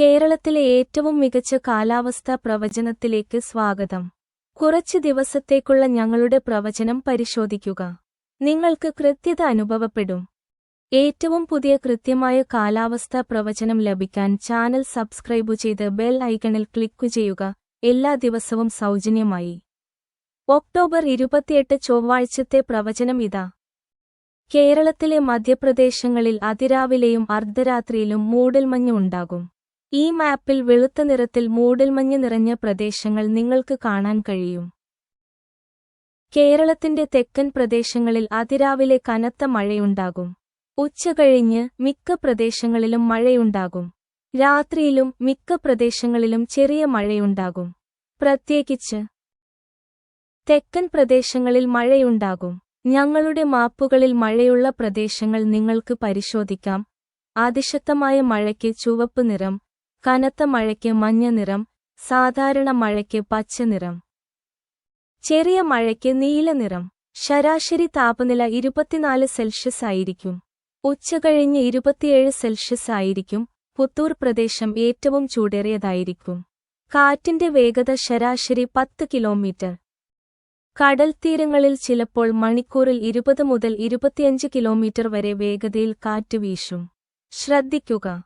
കേരളത്തിലെ ഏറ്റവും മികച്ച കാലാവസ്ഥാ പ്രവചനത്തിലേക്ക് സ്വാഗതം. കുറച്ച് ദിവസത്തേക്കുള്ള ഞങ്ങളുടെ പ്രവചനം പരിശോധിക്കുക. നിങ്ങൾക്ക് കൃത്യത അനുഭവപ്പെടും. ഏറ്റവും പുതിയ കൃത്യമായ കാലാവസ്ഥാ പ്രവചനം ലഭിക്കാൻ ചാനൽ സബ്സ്ക്രൈബ് ചെയ്ത് ബെൽ ഐക്കണിൽ ക്ലിക്ക് ചെയ്യുക. എല്ലാ ദിവസവും സൗജന്യമായി. ഒക്ടോബർ ഇരുപത്തിയെട്ട് ചൊവ്വാഴ്ചത്തെ പ്രവചനം ഇതാ. കേരളത്തിലെ മധ്യപ്രദേശങ്ങളിൽ അതിരാവിലെയും അർദ്ധരാത്രിയിലും മൂടൽമഞ്ഞ് ഉണ്ടാകും. ഈ മാപ്പിൽ വെളുത്ത നിറത്തിൽ മൂടൽമഞ്ഞ് നിറഞ്ഞ പ്രദേശങ്ങൾ നിങ്ങൾക്ക് കാണാൻ കഴിയും. കേരളത്തിന്റെ തെക്കൻ പ്രദേശങ്ങളിൽ അതിരാവിലെ കനത്ത മഴയുണ്ടാകും. ഉച്ചകഴിഞ്ഞ് മിക്ക പ്രദേശങ്ങളിലും മഴയുണ്ടാകും. രാത്രിയിലും മിക്ക പ്രദേശങ്ങളിലും ചെറിയ മഴയുണ്ടാകും. പ്രത്യേകിച്ച് തെക്കൻ പ്രദേശങ്ങളിൽ മഴയുണ്ടാകും. ഞങ്ങളുടെ മാപ്പുകളിൽ മഴയുള്ള പ്രദേശങ്ങൾ നിങ്ങൾക്ക് പരിശോധിക്കാം. അതിശക്തമായ മഴയ്ക്ക് ചുവപ്പ് നിറം കനത്ത മഴയ്ക്ക് മഞ്ഞ നിറം സാധാരണ മഴയ്ക്ക് പച്ച നിറം. ചെറിയ മഴയ്ക്ക് നീല നിറം. ശരാശരി താപനില ഇരുപത്തിനാല് സെൽഷ്യസ് ആയിരിക്കും. ഉച്ചകഴിഞ്ഞ് ഇരുപത്തിയേഴ് സെൽഷ്യസ് ആയിരിക്കും. പുത്തൂർ പ്രദേശം ഏറ്റവും ചൂടേറിയതായിരിക്കും. കാറ്റിന്റെ വേഗത ശരാശരി പത്ത് കിലോമീറ്റർ. കടൽ തീരങ്ങളിൽ ചിലപ്പോൾ മണിക്കൂറിൽ ഇരുപത് മുതൽ ഇരുപത്തിയഞ്ച് കിലോമീറ്റർ വരെ വേഗതയിൽ കാറ്റ് വീശും. ശ്രദ്ധിക്കുക.